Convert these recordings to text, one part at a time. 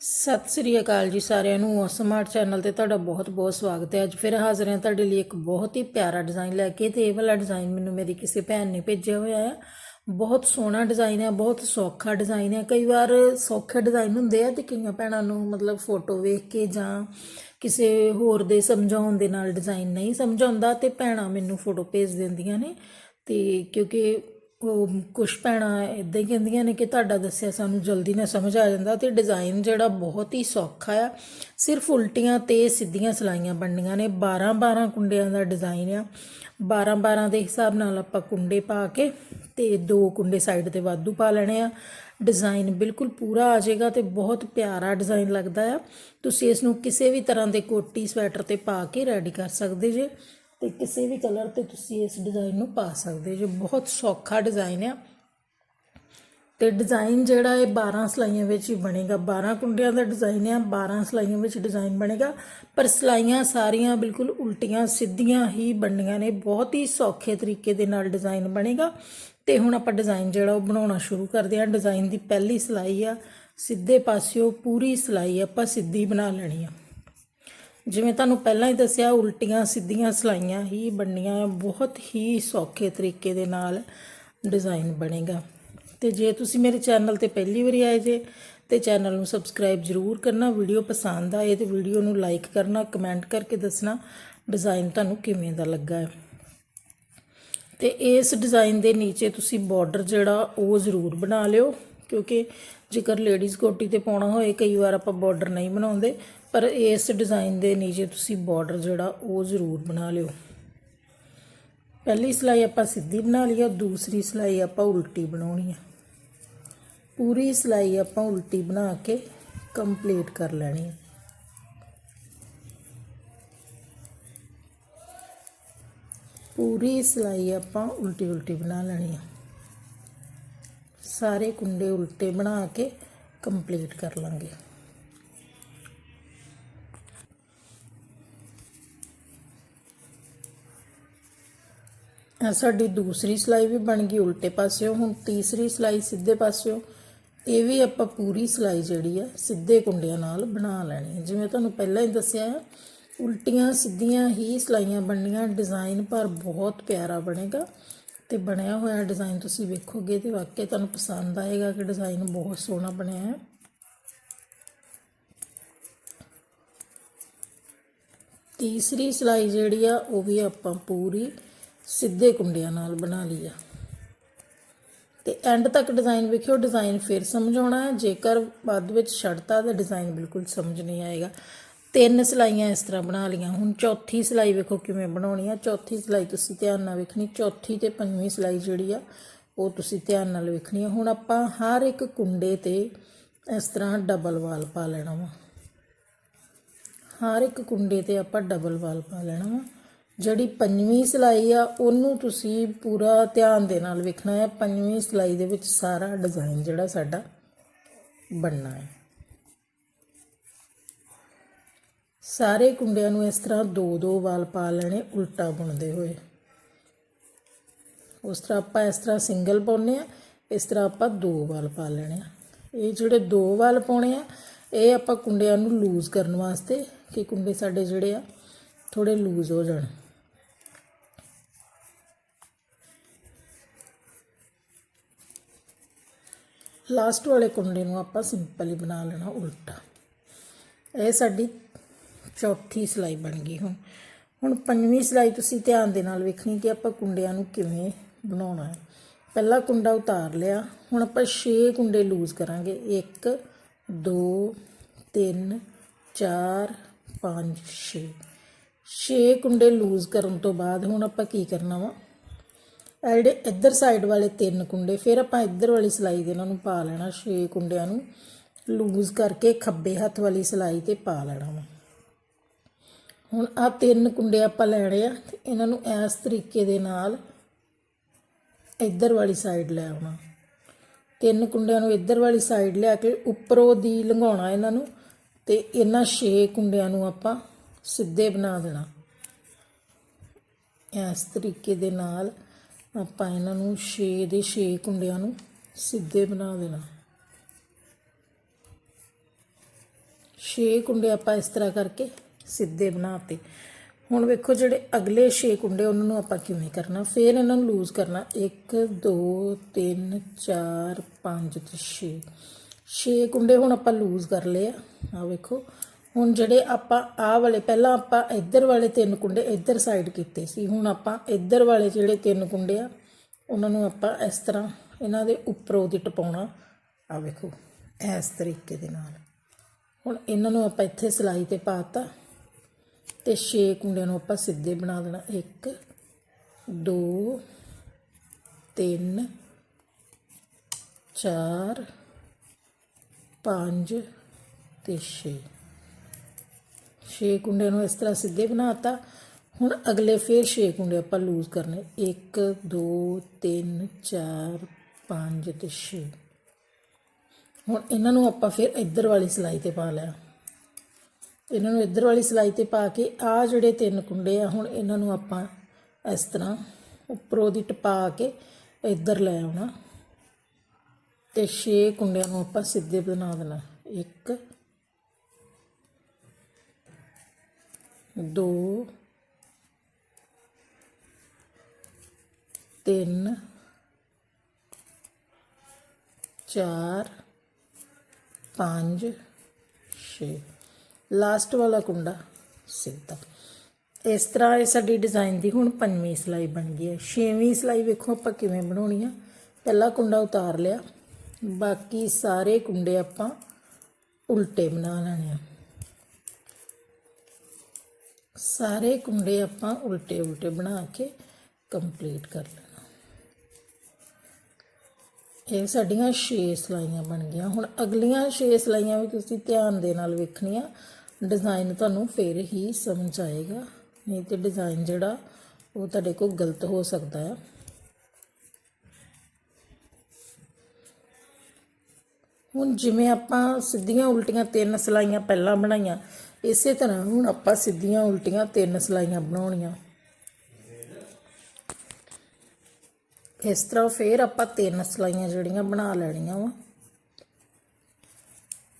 ਸਤਿ ਸ੍ਰੀ ਅਕਾਲ ਜੀ ਸਾਰਿਆਂ ਨੂੰ। ਸਮਾਰਟ ਚੈਨਲ ਤੇ ਤੁਹਾਡਾ ਬਹੁਤ-ਬਹੁਤ ਸਵਾਗਤ ਹੈ। ਅੱਜ ਫਿਰ ਹਾਜ਼ਰ ਹਾਂ ਤੁਹਾਡੇ ਲਈ ਇੱਕ ਬਹੁਤ ਹੀ ਪਿਆਰਾ ਡਿਜ਼ਾਈਨ ਲੈ ਕੇ ਤੇ ਇਹ ਵਾਲਾ ਡਿਜ਼ਾਈਨ ਮੈਨੂੰ ਮੇਰੀ ਕਿਸੇ ਭੈਣ ਨੇ ਭੇਜਿਆ ਹੋਇਆ ਹੈ। ਬਹੁਤ ਸੋਹਣਾ ਡਿਜ਼ਾਈਨ ਹੈ, ਬਹੁਤ ਸੌਖਾ ਡਿਜ਼ਾਈਨ ਹੈ। ਕਈ ਵਾਰ ਸੌਖੇ ਡਿਜ਼ਾਈਨ ਹੁੰਦੇ ਆ ਤੇ ਕਈਆਂ ਭੈਣਾਂ ਨੂੰ ਮਤਲਬ ਫੋਟੋ ਵੇਖ ਕੇ ਜਾਂ ਕਿਸੇ ਹੋਰ ਦੇ ਸਮਝਾਉਣ ਦੇ ਨਾਲ ਡਿਜ਼ਾਈਨ ਨਹੀਂ ਸਮਝ ਆਉਂਦਾ ਤੇ ਭੈਣਾਂ ਮੈਨੂੰ ਫੋਟੋ ਭੇਜ ਦਿੰਦੀਆਂ ਨੇ। ਤੇ ਕਿਉਂਕਿ ਉਹ ਕੁਛ ਭੈਣਾਂ ਇਦਾਂ ਹੀ ਕਹਿੰਦੀਆਂ ਨੇ ਕਿ ਤੁਹਾਡਾ ਦੱਸਿਆ ਸਾਨੂੰ ਜਲਦੀ ਨਾ ਸਮਝ ਆ ਜਾਂਦਾ ਤੇ ਡਿਜ਼ਾਈਨ ਜਿਹੜਾ ਬਹੁਤ ਹੀ ਸੌਖਾ ਆ। ਸਿਰਫ ਉਲਟੀਆਂ ਤੇ ਸਿੱਧੀਆਂ ਸਲਾਈਆਂ ਬਣਨੀਆਂ ਨੇ। 12 12 ਕੁੰਡਿਆਂ ਦਾ ਡਿਜ਼ਾਈਨ ਆ। 12 12 ਦੇ ਹਿਸਾਬ ਨਾਲ ਆਪਾਂ ਕੁੰਡੇ ਪਾ ਕੇ ਤੇ ਦੋ ਕੁੰਡੇ ਸਾਈਡ ਤੇ ਵਾਧੂ ਪਾ ਲੈਣੇ ਆ। ਡਿਜ਼ਾਈਨ ਬਿਲਕੁਲ ਪੂਰਾ ਆ ਜਾਏਗਾ ਤੇ ਬਹੁਤ ਪਿਆਰਾ ਡਿਜ਼ਾਈਨ ਲੱਗਦਾ ਆ। ਤੁਸੀਂ ਇਸ ਨੂੰ ਕਿਸੇ ਵੀ ਤਰ੍ਹਾਂ ਦੇ ਕੋਟੀ ਸਵੈਟਰ ਤੇ ਪਾ ਕੇ ਰੈਡੀ ਕਰ ਸਕਦੇ ਜੇ। ਤੇ ਕਿਸੇ ਵੀ ਕਲਰ ਤੇ ਤੁਸੀਂ ਇਸ ਡਿਜ਼ਾਈਨ ਨੂੰ ਪਾ ਸਕਦੇ ਜੋ ਬਹੁਤ ਸੌਖਾ ਡਿਜ਼ਾਈਨ ਆ। ਤੇ ਡਿਜ਼ਾਈਨ ਜਿਹੜਾ ਇਹ 12 ਸਲਾਈਆਂ ਵਿੱਚ ਹੀ ਬਣੇਗਾ। 12 ਕੁੰਡਿਆਂ ਦਾ ਡਿਜ਼ਾਈਨ ਆ 12 ਸਲਾਈਆਂ ਵਿੱਚ ਡਿਜ਼ਾਈਨ ਬਣੇਗਾ। ਪਰ ਸਲਾਈਆਂ ਸਾਰੀਆਂ ਬਿਲਕੁਲ ਉਲਟੀਆਂ, ਸਿੱਧੀਆਂ ਹੀ ਬਣਨੀਆਂ ਨੇ। ਬਹੁਤ ਹੀ ਸੌਖੇ ਤਰੀਕੇ ਦੇ ਨਾਲ ਡਿਜ਼ਾਈਨ ਬਣੇਗਾ। ਤੇ ਹੁਣ ਆਪਾਂ ਡਿਜ਼ਾਈਨ ਜਿਹੜਾ ਉਹ ਬਣਾਉਣਾ ਸ਼ੁਰੂ ਕਰਦੇ ਹਾਂ। ਡਿਜ਼ਾਈਨ ਦੀ ਪਹਿਲੀ ਸਲਾਈ ਆ। ਸਿੱਧੇ ਪਾਸਿਓ ਪੂਰੀ ਸਲਾਈ ਆਪਾਂ ਸਿੱਧੀ ਬਣਾ ਲੈਣੀ ਆ। ਜਿਵੇਂ ਤੁਹਾਨੂੰ ਪਹਿਲਾਂ ਹੀ ਦੱਸਿਆ, ਉਲਟੀਆਂ ਸਿੱਧੀਆਂ ਸਲਾਈਆਂ ਹੀ ਬਣਨੀਆਂ ਬਹੁਤ ਹੀ ਸੌਖੇ ਤਰੀਕੇ ਦੇ ਨਾਲ ਡਿਜ਼ਾਈਨ ਬਣੇਗਾ। ਤੇ ਜੇ ਤੁਸੀਂ ਮੇਰੇ ਚੈਨਲ ਤੇ ਪਹਿਲੀ ਵਾਰੀ ਆਏ ਜੇ, ਤੇ ਚੈਨਲ ਨੂੰ ਸਬਸਕ੍ਰਾਈਬ ਜ਼ਰੂਰ ਕਰਨਾ, ਵੀਡੀਓ ਪਸੰਦ ਆਏ ਤੇ ਵੀਡੀਓ ਨੂੰ ਲਾਈਕ ਕਰਨਾ ਕਮੈਂਟ ਕਰਕੇ ਦੱਸਣਾ ਡਿਜ਼ਾਈਨ ਤੁਹਾਨੂੰ ਕਿਵੇਂ ਦਾ ਲੱਗਾ ਹੈ। ਤੇ ਇਸ ਡਿਜ਼ਾਈਨ ਦੇ ਨੀਚੇ ਤੁਸੀਂ ਬਾਰਡਰ ਜਿਹੜਾ, ਉਹ ਜ਼ਰੂਰ ਬਣਾ ਲਿਓ, ਕਿਉਂਕਿ ਜੇਕਰ ਲੇਡੀਜ਼ ਕੋਟੀ ਤੇ ਪਾਉਣਾ ਹੋਏ, ਕਈ ਵਾਰ ਆਪਾਂ ਬਾਰਡਰ ਨਹੀਂ ਬਣਾਉਂਦੇ ਪਰ ਇਸ ਡਿਜ਼ਾਈਨ ਦੇ ਨੀਚੇ ਤੁਸੀਂ ਬਾਰਡਰ ਜਿਹੜਾ ਉਹ ਜ਼ਰੂਰ ਬਣਾ ਲਿਓ। ਪਹਿਲੀ ਸਲਾਈ ਆਪਾਂ ਸਿੱਧੀ ਬਣਾ ਲਈ ਆ, ਦੂਸਰੀ ਸਲਾਈ ਆਪਾਂ ਉਲਟੀ ਬਣਾਉਣੀ ਆ। ਪੂਰੀ ਸਲਾਈ ਆਪਾਂ ਉਲਟੀ ਬਣਾ ਕੇ ਕੰਪਲੀਟ ਕਰ ਲੈਣੀ ਹੈ ਪੂਰੀ ਸਲਾਈ ਆਪਾਂ ਉਲਟੀ ਉਲਟੀ ਬਣਾ ਲੈਣੀ ਆ। ਸਾਰੇ ਕੁੰਡੇ ਉਲਟੇ ਬਣਾ ਕੇ ਕੰਪਲੀਟ ਕਰ ਲਾਂਗੇ। ਸਾਡੀ ਦੂਸਰੀ ਸਲਾਈ ਵੀ ਬਣ ਗਈ ਉਲਟੇ ਪਾਸਿਓਂ, ਹੁਣ ਤੀਸਰੀ ਸਲਾਈ ਸਿੱਧੇ ਪਾਸਿਓ। ਇਹ ਵੀ ਆਪਾਂ ਪੂਰੀ ਸਲਾਈ ਜਿਹੜੀ ਆ, ਸਿੱਧੇ ਕੁੰਡਿਆਂ ਨਾਲ ਬਣਾ ਲੈਣੀ ਹੈ ਜਿਵੇਂ ਤੁਹਾਨੂੰ ਪਹਿਲਾਂ ਹੀ ਦੱਸਿਆ ਹੈ ਉਲਟੀਆਂ ਸਿੱਧੀਆਂ ਹੀ ਸਲਾਈਆਂ ਬਣਨੀਆਂ। ਡਿਜ਼ਾਈਨ ਪਰ ਬਹੁਤ ਪਿਆਰਾ ਬਣੇਗਾ ਤੇ ਬਣਿਆ ਹੋਇਆ ਡਿਜ਼ਾਈਨ ਤੁਸੀਂ ਵੇਖੋਗੇ ਤੇ ਵਾਕਿਆ ਤੁਹਾਨੂੰ ਪਸੰਦ ਆਏਗਾ ਕਿ ਡਿਜ਼ਾਈਨ ਬਹੁਤ ਸੋਹਣਾ ਬਣਿਆ ਹੈ। ਤੀਸਰੀ ਸਲਾਈ ਜਿਹੜੀ ਆ, ਉਹ ਵੀ ਆਪਾਂ ਪੂਰੀ ਸਿੱਧੇ ਕੁੰਡਿਆਂ ਨਾਲ ਬਣਾ ਲਈ ਆ। ਤੇ ਐਂਡ ਤੱਕ ਡਿਜ਼ਾਈਨ ਵੇਖਿਓ ਡਿਜ਼ਾਈਨ ਫਿਰ ਸਮਝਾਉਣਾ ਹੈ। ਜੇਕਰ ਬਾਅਦ ਵਿੱਚ ਛੱਡਤਾ ਤਾਂ ਡਿਜ਼ਾਈਨ ਬਿਲਕੁਲ ਸਮਝ ਨਹੀਂ ਆਏਗਾ। ਤਿੰਨ ਸਲਾਈਆਂ ਇਸ ਤਰ੍ਹਾਂ ਬਣਾ ਲਈਆਂ। ਹੁਣ ਚੌਥੀ ਸਲਾਈ ਵੇਖੋ ਕਿਵੇਂ ਬਣਾਉਣੀ ਆ। ਚੌਥੀ ਸਲਾਈ ਤੁਸੀਂ ਧਿਆਨ ਨਾਲ ਵੇਖਣੀ। ਚੌਥੀ ਤੇ ਪੰਜਵੀਂ ਸਲਾਈ ਜਿਹੜੀ ਆ, ਉਹ ਤੁਸੀਂ ਧਿਆਨ ਨਾਲ ਵੇਖਣੀ ਆ। ਹੁਣ ਆਪਾਂ ਹਰ ਇੱਕ ਕੁੰਡੇ ਤੇ ਇਸ ਤਰ੍ਹਾਂ ਡਬਲ ਵਾਲ ਪਾ ਲੈਣਾ ਵਾ। ਹਰ ਇੱਕ ਕੁੰਡੇ ਤੇ ਆਪਾਂ ਡਬਲ ਵਾਲ ਪਾ ਲੈਣਾ ਵਾ। ਜਿਹੜੀ ਪੰਜਵੀਂ ਸਲਾਈ ਆ, ਉਹਨੂੰ ਤੁਸੀਂ ਪੂਰਾ ਧਿਆਨ ਦੇ ਨਾਲ ਵੇਖਣਾ ਹੈ। ਪੰਜਵੀਂ ਸਲਾਈ ਦੇ ਵਿੱਚ ਸਾਰਾ ਡਿਜ਼ਾਈਨ ਜਿਹੜਾ ਸਾਡਾ ਬਣਨਾ ਹੈ। ਸਾਰੇ ਕੁੰਡਿਆਂ ਨੂੰ ਇਸ ਤਰ੍ਹਾਂ ਦੋ ਦੋ ਵਾਲ ਪਾ ਲੈਣੇ, ਉਲਟਾ ਬੁਣਦੇ ਹੋਏ। ਉਸ ਤਰ੍ਹਾਂ ਆਪਾਂ ਇਸ ਤਰ੍ਹਾਂ ਸਿੰਗਲ ਪਾਉਨੇ ਆ ਇਸ ਤਰ੍ਹਾਂ ਆਪਾਂ ਦੋ ਵਾਲ ਪਾ ਲੈਣੇ ਆ। ਇਹ ਜਿਹੜੇ ਦੋ ਵਾਲ ਪਾਉਣੇ ਆ, ਇਹ ਆਪਾਂ ਕੁੰਡਿਆਂ ਨੂੰ ਲੂਜ਼ ਕਰਨ ਵਾਸਤੇ ਕਿ ਕੁੰਡੇ ਸਾਡੇ ਜਿਹੜੇ ਆ ਥੋੜੇ ਲੂਜ਼ ਹੋ ਜਾਣ। ਲਾਸਟ ਵਾਲੇ ਕੁੰਡੇ ਨੂੰ ਆਪਾਂ ਸਿੰਪਲ ਹੀ ਬਣਾ ਲੈਣਾ ਉਲਟਾ। ਇਹ ਸਾਡੀ ਚੌਥੀ ਸਿਲਾਈ ਬਣ ਗਈ ਹੁਣ। ਹੁਣ ਪੰਜਵੀਂ ਸਿਲਾਈ ਤੁਸੀਂ ਧਿਆਨ ਦੇ ਨਾਲ ਵੇਖਣੀ ਕਿ ਆਪਾਂ ਕੁੰਡਿਆਂ ਨੂੰ ਕਿਵੇਂ ਬਣਾਉਣਾ ਹੈ। ਪਹਿਲਾ ਕੁੰਡਾ ਉਤਾਰ ਲਿਆ। ਹੁਣ ਆਪਾਂ 6 ਕੁੰਡੇ ਲੂਜ਼ ਕਰਾਂਗੇ। 1 2 3 4 5 6 6 ਕੁੰਡੇ ਲੂਜ਼ ਕਰਨ ਤੋਂ ਬਾਅਦ ਹੁਣ ਆਪਾਂ ਕੀ ਕਰਨਾ ਵਾ? ਇਹ ਜਿਹੜੇ ਇੱਧਰ ਸਾਈਡ ਵਾਲੇ ਤਿੰਨ ਕੁੰਡੇ, ਫਿਰ ਆਪਾਂ ਇੱਧਰ ਵਾਲੀ ਸਲਾਈ ਦੇ ਇਹਨਾਂ ਨੂੰ ਪਾ ਲੈਣਾ, ਛੇ ਕੁੰਡਿਆਂ ਨੂੰ ਲੂਜ਼ ਕਰਕੇ ਖੱਬੇ ਹੱਥ ਵਾਲੀ ਸਲਾਈ ਤੇ ਪਾ ਲੈਣਾ ਵਾ। ਹੁਣ ਆ ਤਿੰਨ ਕੁੰਡੇ ਆਪਾਂ ਲੈਣੇ ਆ, ਤੇ ਇਹਨਾਂ ਨੂੰ ਇਸ ਤਰੀਕੇ ਦੇ ਨਾਲ ਇੱਧਰ ਵਾਲੀ ਸਾਈਡ ਲੈ ਆਉਣਾ। ਤਿੰਨ ਕੁੰਡਿਆਂ ਨੂੰ ਇੱਧਰ ਵਾਲੀ ਸਾਈਡ ਲਿਆ ਕੇ ਉੱਪਰੋਂ ਦੀ ਲੰਘਾਉਣਾ ਇਹਨਾਂ ਨੂੰ, ਤੇ ਇਹਨਾਂ 6 ਕੁੰਡਿਆਂ ਨੂੰ ਆਪਾਂ ਸਿੱਧੇ ਬਣਾ ਦੇਣਾ। ਇਸ ਤਰੀਕੇ ਦੇ ਨਾਲ ਆਪਾਂ ਇਹਨਾਂ ਨੂੰ 6 ਦੇ 6 ਕੁੰਡਿਆਂ ਨੂੰ ਸਿੱਧੇ ਬਣਾ ਦੇਣਾ। 6 ਕੁੰਡੇ ਆਪਾਂ ਇਸ ਤਰ੍ਹਾਂ ਕਰਕੇ ਸਿੱਧੇ ਬਣਾਤੇ। ਹੁਣ ਵੇਖੋ ਜਿਹੜੇ ਅਗਲੇ 6 ਕੁੰਡੇ ਉਹਨਾਂ ਨੂੰ ਆਪਾਂ ਕਿਵੇਂ ਕਰਨਾ, ਫਿਰ ਇਹਨਾਂ ਨੂੰ ਲੂਜ਼ ਕਰਨਾ। 1 2 3 4 5 ਤੇ 6 6 ਕੁੰਡੇ ਹੁਣ ਆਪਾਂ ਲੂਜ਼ ਕਰ ਲਏ ਆ। ਆ ਵੇਖੋ ਹੁਣ ਜਿਹੜੇ ਆਪਾਂ ਆਹ ਵਾਲੇ, ਪਹਿਲਾਂ ਆਪਾਂ ਇੱਧਰ ਵਾਲੇ ਤਿੰਨ ਕੁੰਡੇ ਇੱਧਰ ਸਾਈਡ ਕੀਤੇ ਸੀ, ਹੁਣ ਆਪਾਂ ਇੱਧਰ ਵਾਲੇ ਜਿਹੜੇ ਤਿੰਨ ਕੁੰਡੇ ਆ, ਉਹਨਾਂ ਨੂੰ ਆਪਾਂ ਇਸ ਤਰ੍ਹਾਂ ਇਹਨਾਂ ਦੇ ਉੱਪਰੋਂ ਦੀ ਟਪਾਉਣਾ। ਆ ਵੇਖੋ, ਇਸ ਤਰੀਕੇ ਦੇ ਨਾਲ। ਹੁਣ ਇਹਨਾਂ ਨੂੰ ਆਪਾਂ ਇੱਥੇ ਸਿਲਾਈ ਤੇ ਪਾਤਾ ਤੇ ਛੇ ਕੁੰਡਿਆਂ ਨੂੰ ਆਪਾਂ ਸਿੱਧੇ ਬਣਾ ਦੇਣਾ। 1 2 3 4 5 ਤੇ 6 ਛੇ ਕੁੰਡਿਆਂ ਨੂੰ ਇਸ ਤਰ੍ਹਾਂ ਸਿੱਧੇ ਬਣਾਤਾ ਹੁਣ ਅਗਲੇ ਫੇਰ ਛੇ ਕੁੰਡੇ ਆਪਾਂ ਲੂਜ਼ ਕਰਨੇ। 1 2 3 4 5 ਤੇ 6 ਹੁਣ ਇਹਨਾਂ ਨੂੰ ਆਪਾਂ ਫਿਰ ਇੱਧਰ ਵਾਲੀ ਸਿਲਾਈ ਤੇ ਪਾ ਲਿਆ। ਇਹਨਾਂ ਨੂੰ ਇੱਧਰ ਵਾਲੀ ਸਿਲਾਈ ਤੇ ਪਾ ਕੇ ਆ ਜਿਹੜੇ ਤਿੰਨ ਕੁੰਡੇ ਆ, ਹੁਣ ਇਹਨਾਂ ਨੂੰ ਆਪਾਂ ਇਸ ਤਰ੍ਹਾਂ ਉੱਪਰੋਂ ਦੀ ਟਪਾ ਕੇ ਇੱਧਰ ਲੈ ਆਉਣਾ। ਤੇ 6 ਕੁੰਡਿਆਂ ਨੂੰ ਆਪਾਂ ਸਿੱਧੇ ਬਣਾ ਦੇਣਾ। 1 2 3 4 5 6 ਲਾਸਟ ਵਾਲਾ ਕੁੰਡਾ ਸਿੱਧਾ। ਇਸ ਤਰ੍ਹਾਂ ਇਹ ਸਾਡੀ ਡਿਜ਼ਾਈਨ ਦੀ ਹੁਣ ਪੰਜਵੀਂ ਸਿਲਾਈ ਬਣ ਗਈ ਹੈ। ਛੇਵੀਂ ਸਿਲਾਈ ਵੇਖੋ ਆਪਾਂ ਕਿਵੇਂ ਬਣਾਉਣੀ ਆ। ਪਹਿਲਾ ਕੁੰਡਾ ਉਤਾਰ ਲਿਆ। ਬਾਕੀ ਸਾਰੇ ਕੁੰਡੇ ਆਪਾਂ ਉਲਟੇ ਬਣਾ ਲੈਣੇ ਆ। ਸਾਰੇ ਕੁੰਡੇ ਆਪਾਂ ਉਲਟੇ ਉਲਟੇ ਬਣਾ ਕੇ ਕੰਪਲੀਟ ਕਰ ਲੈਣਾ। ਇਹ ਸਾਡੀਆਂ 6 ਸਲਾਈਆਂ ਬਣ ਗਈਆਂ। ਹੁਣ ਅਗਲੀਆਂ 6 ਸਲਾਈਆਂ ਵੀ ਤੁਸੀਂ ਧਿਆਨ ਦੇ ਨਾਲ ਵੇਖਣੀਆਂ। ਡਿਜ਼ਾਈਨ ਤੁਹਾਨੂੰ ਫੇਰ ਹੀ ਸਮਝ ਆਏਗਾ। ਨਹੀਂ ਤੇ ਡਿਜ਼ਾਈਨ ਜਿਹੜਾ, ਉਹ ਤੁਹਾਡੇ ਕੋਲ ਗਲਤ ਹੋ ਸਕਦਾ ਹੈ ਹੁਣ ਜਿਵੇਂ ਆਪਾਂ ਸਿੱਧੀਆਂ ਉਲਟੀਆਂ ਤਿੰਨ ਸਲਾਈਆਂ ਪਹਿਲਾਂ ਬਣਾਈਆਂ ਇਸੇ ਤਰ੍ਹਾਂ ਹੁਣ ਆਪਾਂ ਸਿੱਧੀਆਂ ਉਲਟੀਆਂ ਤਿੰਨ ਸਲਾਈਆਂ ਬਣਾਉਣੀਆਂ। ਇਸ ਤਰ੍ਹਾਂ ਫੇਰ ਆਪਾਂ ਤਿੰਨ ਸਲਾਈਆਂ ਜਿਹੜੀਆਂ ਬਣਾ ਲੈਣੀਆਂ ਵਾ।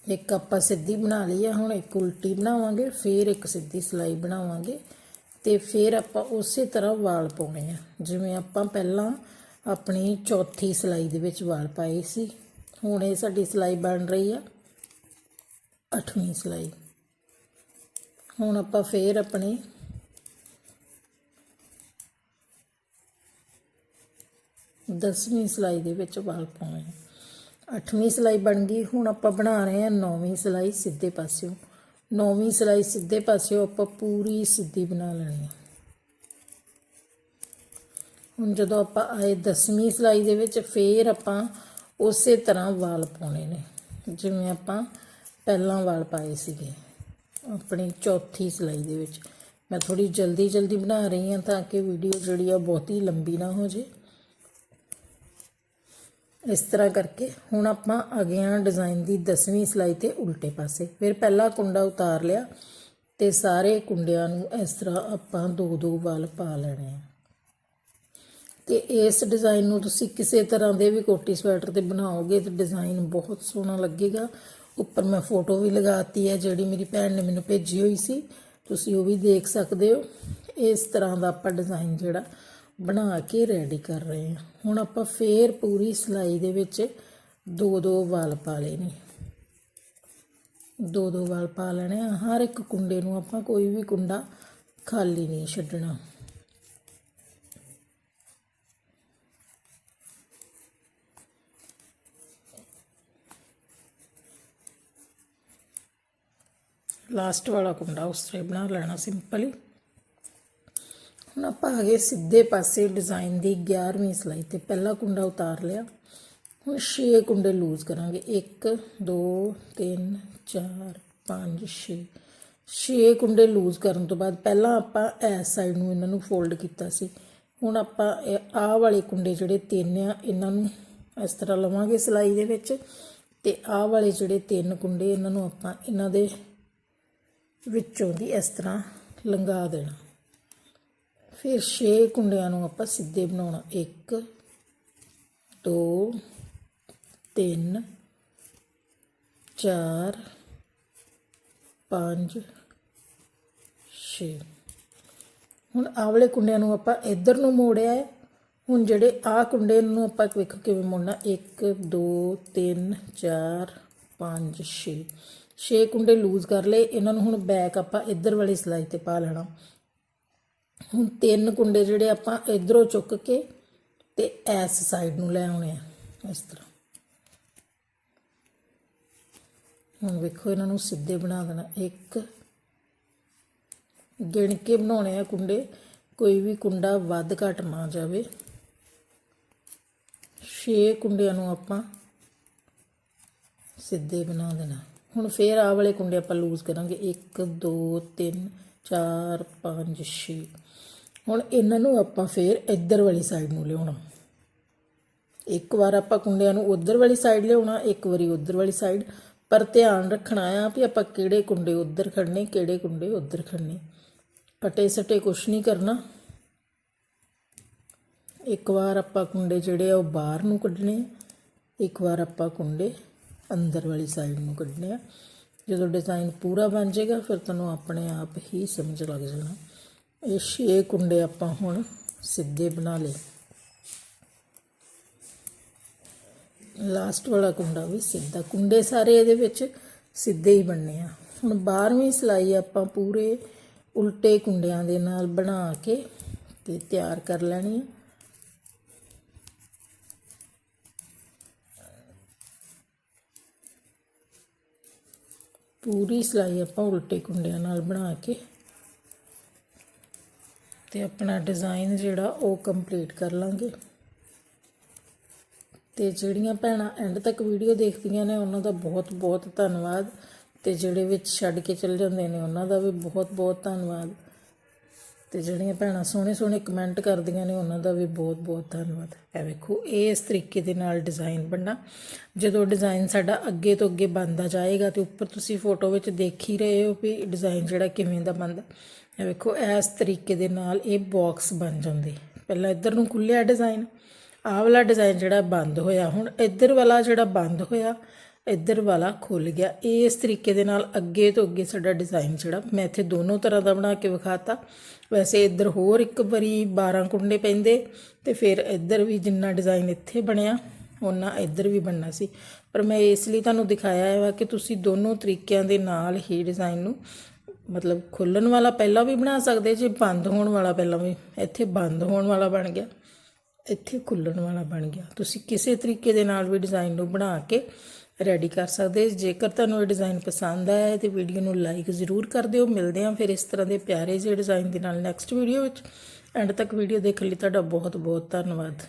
ਇੱਕ ਆਪਾਂ ਸਿੱਧੀ ਬਣਾ ਲਈ ਆ, ਹੁਣ ਇੱਕ ਉਲਟੀ ਬਣਾਵਾਂਗੇ, ਫੇਰ ਇੱਕ ਸਿੱਧੀ ਸਲਾਈ ਬਣਾਵਾਂਗੇ ਤੇ ਫੇਰ ਆਪਾਂ ਉਸੇ ਤਰ੍ਹਾਂ ਵਾਲ ਪਾਉਣੇ ਆ। ਜਿਵੇਂ ਆਪਾਂ ਪਹਿਲਾਂ ਆਪਣੀ ਚੌਥੀ ਸਲਾਈ ਦੇ ਵਿੱਚ ਵਾਲ ਪਾਏ ਸੀ, ਹੁਣ ਇਹ ਸਾਡੀ ਸਲਾਈ ਬਣ ਰਹੀ ਆ, ਅੱਠਵੀਂ ਸਲਾਈ। ਹੁਣ ਆਪਾਂ ਫੇਰ ਆਪਣੇ ਦਸਵੀਂ ਸਲਾਈ ਦੇ ਵਿੱਚ ਵਾਲ ਪਾਉਣੇ ਅੱਠਵੀਂ ਸਲਾਈ ਬਣ ਗਈ, ਹੁਣ ਆਪਾਂ ਬਣਾ ਰਹੇ ਹਾਂ ਨੌਵੀਂ ਸਲਾਈ ਸਿੱਧੇ ਪਾਸਿਓਂ। ਨੌਵੀਂ ਸਲਾਈ ਸਿੱਧੇ ਪਾਸਿਓਂ ਆਪਾਂ ਪੂਰੀ ਸਿੱਧੀ ਬਣਾ ਲੈਣੀ ਹੈ ਹੁਣ ਜਦੋਂ ਆਪਾਂ ਆਏ ਦਸਵੀਂ ਸਲਾਈ ਦੇ ਵਿੱਚ, ਫੇਰ ਆਪਾਂ ਉਸੇ ਤਰ੍ਹਾਂ ਵਾਲ ਪਾਉਣੇ ਨੇ। ਜਿਵੇਂ ਆਪਾਂ ਪਹਿਲਾਂ ਵਾਲ ਪਾਏ ਸੀਗੇ। ਆਪਣੀ ਚੌਥੀ ਸਿਲਾਈ ਦੇ ਵਿੱਚ। ਮੈਂ ਥੋੜੀ ਜਲਦੀ ਜਲਦੀ ਬਣਾ ਰਹੀ ਹਾਂ ਤਾਂ ਕਿ ਵੀਡੀਓ ਜਿਹੜੀ ਆ ਬਹੁਤੀ ਲੰਬੀ ਨਾ ਹੋ ਜੇ ਇਸ ਤਰ੍ਹਾਂ ਕਰਕੇ ਹੁਣ ਆਪਾਂ ਅਗਿਆਂ ਗਏ ਡਿਜ਼ਾਈਨ ਦੀ 10ਵੀਂ ਸਿਲਾਈ ਤੇ ਉਲਟੇ ਪਾਸੇ। ਫਿਰ ਪਹਿਲਾ ਕੁੰਡਾ ਉਤਾਰ ਲਿਆ ਤੇ ਸਾਰੇ ਕੁੰਡਿਆਂ ਨੂੰ ਇਸ ਤਰ੍ਹਾਂ ਆਪਾਂ ਦੋ ਦੋ ਵਾਲ ਪਾ ਲੈਣੇ ਆ। ਤੇ ਇਸ ਡਿਜ਼ਾਈਨ ਨੂੰ ਤੁਸੀਂ ਕਿਸੇ ਤਰ੍ਹਾਂ ਦੇ ਵੀ ਕੋਟੀ ਸਵੈਟਰ ਤੇ ਬਣਾਓਗੇ ਤੇ ਡਿਜ਼ਾਈਨ ਬਹੁਤ ਸੋਹਣਾ ਲੱਗੇਗਾ। ਉੱਪਰ ਮੈਂ ਫੋਟੋ ਵੀ ਲਗਾਤੀ ਹੈ, ਜਿਹੜੀ ਮੇਰੀ ਭੈਣ ਨੇ ਮੈਨੂੰ ਭੇਜੀ ਹੋਈ ਸੀ। ਤੁਸੀਂ ਉਹ ਵੀ ਦੇਖ ਸਕਦੇ ਹੋ। ਇਸ ਤਰ੍ਹਾਂ ਦਾ ਆਪਾਂ ਡਿਜ਼ਾਈਨ ਜਿਹੜਾ ਬਣਾ ਕੇ ਰੈਡੀ ਕਰ ਰਹੇ ਹਾਂ। ਹੁਣ ਆਪਾਂ ਫੇਰ ਪੂਰੀ ਸਲਾਈ ਦੇ ਵਿੱਚ ਦੋ ਦੋ ਵਾਲ ਪਾ ਲਏ ਨੇ ਦੋ ਦੋ ਵਾਲ ਪਾ ਲੈਣੇ ਆ। ਹਰ ਇੱਕ ਕੁੰਡੇ ਨੂੰ ਆਪਾਂ ਕੋਈ ਵੀ ਕੁੰਡਾ ਖਾਲੀ ਨਹੀਂ ਛੱਡਣਾ। ਲਾਸਟ ਵਾਲਾ ਕੁੰਡਾ ਉਸ ਤਰ੍ਹਾਂ ਹੀ ਬਣਾ ਲੈਣਾ ਸਿੰਪਲ ਹੀ। ਹੁਣ ਆਪਾਂ ਆ ਗਏ ਸਿੱਧੇ ਪਾਸੇ ਡਿਜ਼ਾਈਨ ਦੀ 11ਵੀਂ ਸਲਾਈ ਤੇ ਪਹਿਲਾ ਕੁੰਡਾ ਉਤਾਰ ਲਿਆ। ਹੁਣ 6 ਕੁੰਡੇ ਲੂਜ਼ ਕਰਾਂਗੇ। 1 2 3 4 5 6 6 ਕੁੰਡੇ ਲੂਜ਼ ਕਰਨ ਤੋਂ ਬਾਅਦ ਪਹਿਲਾਂ ਆਪਾਂ ਇਸ ਸਾਈਡ ਨੂੰ ਇਹਨਾਂ ਨੂੰ ਫੋਲਡ ਕੀਤਾ ਸੀ। ਹੁਣ ਆਪਾਂ ਇਹ ਆਹ ਵਾਲੇ ਕੁੰਡੇ ਜਿਹੜੇ ਤਿੰਨ ਆ, ਇਹਨਾਂ ਨੂੰ ਇਸ ਤਰ੍ਹਾਂ ਲਵਾਂਗੇ ਸਲਾਈ ਦੇ ਵਿੱਚ ਤੇ ਆਹ ਵਾਲੇ ਜਿਹੜੇ ਤਿੰਨ ਕੁੰਡੇ ਇਹਨਾਂ ਨੂੰ ਆਪਾਂ ਇਹਨਾਂ ਦੇ ਵਿੱਚੋਂ ਦੀ ਇਸ ਤਰ੍ਹਾਂ ਲੰਗਾ ਦੇਣਾ। ਫਿਰ 6 ਕੁੰਡਿਆਂ ਨੂੰ ਆਪਾਂ ਸਿੱਧੇ ਬਣਾਉਣਾ। 1 2 3 4 5 6 ਹੁਣ ਆਵਲੇ ਕੁੰਡਿਆਂ ਨੂੰ ਆਪਾਂ ਇੱਧਰ ਨੂੰ ਮੋੜਿਆ ਹੈ। ਹੁਣ ਜਿਹੜੇ ਆਹ ਕੁੰਡੇ ਨੂੰ ਆਪਾਂ ਵੇਖੋ ਕਿਵੇਂ ਮੋੜਨਾ। 1 2 3 4 5 6 6 ਕੁੰਡੇ ਲੂਜ਼ ਕਰ ਲਏ, ਇਹਨਾਂ ਨੂੰ ਹੁਣ ਬੈਕ ਆਪਾਂ ਇੱਧਰ ਵਾਲੀ ਸਲਾਈ ਤੇ ਪਾ ਲੈਣਾ। ਹੁਣ ਤਿੰਨ ਕੁੰਡੇ ਜਿਹੜੇ ਆਪਾਂ ਇਧਰੋਂ ਚੁੱਕ ਕੇ ਤੇ ਇਸ ਸਾਈਡ ਨੂੰ ਲੈ ਆਉਣੇ ਆ, ਇਸ ਤਰ੍ਹਾਂ। ਹੁਣ ਵੇਖੋ ਇਹਨਾਂ ਨੂੰ ਸਿੱਧੇ ਬਣਾ ਦੇਣਾ। ਇੱਕ ਗਿਣ ਕੇ ਬਣਾਉਣੇ ਆ ਕੁੰਡੇ, ਕੋਈ ਵੀ ਕੁੰਡਾ ਵੱਧ ਘੱਟ ਨਾ ਜਾਵੇ। 6 ਕੁੰਡਿਆਂ ਨੂੰ ਆਪਾਂ ਸਿੱਧੇ ਬਣਾ ਦੇਣਾ। ਹੁਣ ਫੇਰ ਆਹ ਵਾਲੇ ਕੁੰਡੇ ਆਪਾਂ ਲੂਜ਼ ਕਰਾਂਗੇ। 1 2 3 4 5 6 ਹੁਣ ਇਹਨਾਂ ਨੂੰ ਆਪਾਂ ਫੇਰ ਇੱਧਰ ਵਾਲੀ ਸਾਈਡ ਨੂੰ ਲਿਆਉਣਾ। ਇੱਕ ਵਾਰ ਆਪਾਂ ਕੁੰਡਿਆਂ ਨੂੰ ਉੱਧਰ ਵਾਲੀ ਸਾਈਡ ਲਿਆਉਣਾ, ਇੱਕ ਵਾਰੀ ਉੱਧਰ ਵਾਲੀ ਸਾਈਡ ਪਰ ਧਿਆਨ ਰੱਖਣਾ ਆ ਵੀ ਆਪਾਂ ਕਿਹੜੇ ਕੁੰਡੇ ਉੱਧਰ ਖੜਨੇ ਕਿਹੜੇ ਕੁੰਡੇ ਉੱਧਰ ਖੜਨੇ ਕਟੇ ਸਟੇ ਕੁਛ ਨਹੀਂ ਕਰਨਾ। ਇੱਕ ਵਾਰ ਆਪਾਂ ਕੁੰਡੇ ਜਿਹੜੇ ਆ ਉਹ ਬਾਹਰ ਨੂੰ ਕੱਢਣੇ। ਇੱਕ ਵਾਰ ਆਪਾਂ ਕੁੰਡੇ ਅੰਦਰ ਵਾਲੀ ਸਾਈਡ ਨੂੰ ਕੱਢਣੇ ਆ। ਜਦੋਂ ਡਿਜ਼ਾਈਨ ਪੂਰਾ ਬਣ ਜਾਏਗਾ, ਫਿਰ ਤੁਹਾਨੂੰ ਆਪਣੇ ਆਪ ਹੀ ਸਮਝ ਲੱਗ ਜਾਣਾ। ਇਹ ਛੇ ਕੁੰਡੇ ਆਪਾਂ ਹੁਣ ਸਿੱਧੇ ਬਣਾ ਲਏ। ਲਾਸਟ ਵਾਲਾ ਕੁੰਡਾ ਵੀ ਸਿੱਧਾ। ਕੁੰਡੇ ਸਾਰੇ ਇਹਦੇ ਵਿੱਚ ਸਿੱਧੇ ਹੀ ਬਣਨੇ ਆ। ਹੁਣ 12ਵੀਂ ਸਲਾਈ ਆਪਾਂ ਪੂਰੇ ਉਲਟੇ ਕੁੰਡਿਆਂ ਦੇ ਨਾਲ ਬਣਾ ਕੇ ਤੇ ਤਿਆਰ ਕਰ ਲੈਣੀ ਹੈ ਪੂਰੀ ਸਿਲਾਈ ਆਪਾਂ ਉਲਟੇ ਕੁੰਡਿਆਂ ਨਾਲ ਬਣਾ ਕੇ ਤੇ ਆਪਣਾ ਡਿਜ਼ਾਈਨ ਜਿਹੜਾ ਉਹ ਕੰਪਲੀਟ ਕਰ ਲਾਂਗੇ। ਤੇ ਜਿਹੜੀਆਂ ਭੈਣਾਂ ਐਂਡ ਤੱਕ ਵੀਡੀਓ ਦੇਖਦੀਆਂ ਨੇ, ਉਹਨਾਂ ਦਾ ਬਹੁਤ ਬਹੁਤ ਧੰਨਵਾਦ। ਤੇ ਜਿਹੜੇ ਵਿੱਚ ਛੱਡ ਕੇ ਚਲ ਜਾਂਦੇ ਨੇ, ਉਹਨਾਂ ਦਾ ਵੀ ਬਹੁਤ ਬਹੁਤ ਧੰਨਵਾਦ। ਤੇ ਜਿਹੜੀਆਂ ਭੈਣਾਂ ਸੋਹਣੇ ਸੋਹਣੇ ਕਮੈਂਟ ਕਰਦੀਆਂ ਨੇ, ਉਹਨਾਂ ਦਾ ਵੀ ਬਹੁਤ ਬਹੁਤ ਧੰਨਵਾਦ। ਇਹ ਵੇਖੋ, ਇਹ ਇਸ ਤਰੀਕੇ ਦੇ ਨਾਲ ਡਿਜ਼ਾਈਨ ਬਣਨਾ। ਜਦੋਂ ਡਿਜ਼ਾਈਨ ਸਾਡਾ ਅੱਗੇ ਤੋਂ ਅੱਗੇ ਬਣਦਾ ਜਾਏਗਾ ਤੇ ਉੱਪਰ ਤੁਸੀਂ ਫੋਟੋ ਵਿੱਚ ਦੇਖ ਹੀ ਰਹੇ ਹੋ ਵੀ ਡਿਜ਼ਾਈਨ ਜਿਹੜਾ ਕਿਵੇਂ ਦਾ ਬਣਦਾ। ਇਹ ਵੇਖੋ, ਇਸ ਤਰੀਕੇ ਦੇ ਨਾਲ ਇਹ ਬਾਕਸ ਬਣ ਜਾਂਦੇ। ਪਹਿਲਾਂ ਇੱਧਰ ਨੂੰ ਖੁੱਲਿਆ ਡਿਜ਼ਾਈਨ ਆਹ ਵਾਲਾ ਡਿਜ਼ਾਈਨ ਜਿਹੜਾ ਬੰਦ ਹੋਇਆ, ਹੁਣ ਇੱਧਰ ਵਾਲਾ ਜਿਹੜਾ ਬੰਦ ਹੋਇਆ ਇੱਧਰ ਵਾਲਾ ਖੁੱਲ ਗਿਆ। ਇਸ ਤਰੀਕੇ ਦੇ ਨਾਲ ਅੱਗੇ ਤੋਂ ਅੱਗੇ ਸਾਡਾ ਡਿਜ਼ਾਈਨ ਜਿਹੜਾ ਮੈਂ ਇੱਥੇ ਦੋਨੋਂ ਤਰ੍ਹਾਂ ਦਾ ਬਣਾ ਕੇ ਵਿਖਾਤਾ। ਵੈਸੇ ਇੱਧਰ ਹੋਰ ਇੱਕ ਵਾਰੀ 12 ਕੁੰਡੇ ਪੈਂਦੇ ਤੇ ਫਿਰ ਇੱਧਰ ਵੀ ਜਿੰਨਾ ਡਿਜ਼ਾਈਨ ਇੱਥੇ ਬਣਿਆ ਉਹਨਾਂ ਇੱਧਰ ਵੀ ਬਣਨਾ ਸੀ। ਪਰ ਮੈਂ ਇਸ ਲਈ ਤੁਹਾਨੂੰ ਦਿਖਾਇਆ ਹੈ ਕਿ ਤੁਸੀਂ ਦੋਨੋਂ ਤਰੀਕਿਆਂ ਦੇ ਨਾਲ ਹੀ ਡਿਜ਼ਾਈਨ ਨੂੰ ਮਤਲਬ ਖੁੱਲਣ ਵਾਲਾ ਪਹਿਲਾਂ ਵੀ ਬਣਾ ਸਕਦੇ, ਜੇ ਬੰਦ ਹੋਣ ਵਾਲਾ ਪਹਿਲਾਂ ਵੀ। ਇੱਥੇ ਬੰਦ ਹੋਣ ਵਾਲਾ ਬਣ ਗਿਆ, ਇੱਥੇ ਖੁੱਲਣ ਵਾਲਾ ਬਣ ਗਿਆ। ਤੁਸੀਂ ਕਿਸੇ ਤਰੀਕੇ ਦੇ ਨਾਲ ਵੀ ਡਿਜ਼ਾਈਨ ਨੂੰ ਬਣਾ ਕੇ ਰੈਡੀ ਕਰ ਸਕਦੇ ਜੇਕਰ ਤੁਹਾਨੂੰ ਇਹ ਡਿਜ਼ਾਈਨ ਪਸੰਦ ਆਇਆ ਹੈ ਤੇ ਵੀਡੀਓ ਨੂੰ ਲਾਈਕ ਜ਼ਰੂਰ ਕਰ ਦਿਓ। ਮਿਲਦੇ ਹਾਂ ਫਿਰ ਇਸ ਤਰ੍ਹਾਂ ਦੇ ਪਿਆਰੇ ਜਿਹੇ ਡਿਜ਼ਾਈਨ ਦੇ ਨਾਲ ਨੈਕਸਟ ਵੀਡੀਓ ਵਿੱਚ। ਐਂਡ ਤੱਕ ਵੀਡੀਓ ਦੇਖਣ ਲਈ ਤੁਹਾਡਾ ਬਹੁਤ ਬਹੁਤ ਧੰਨਵਾਦ।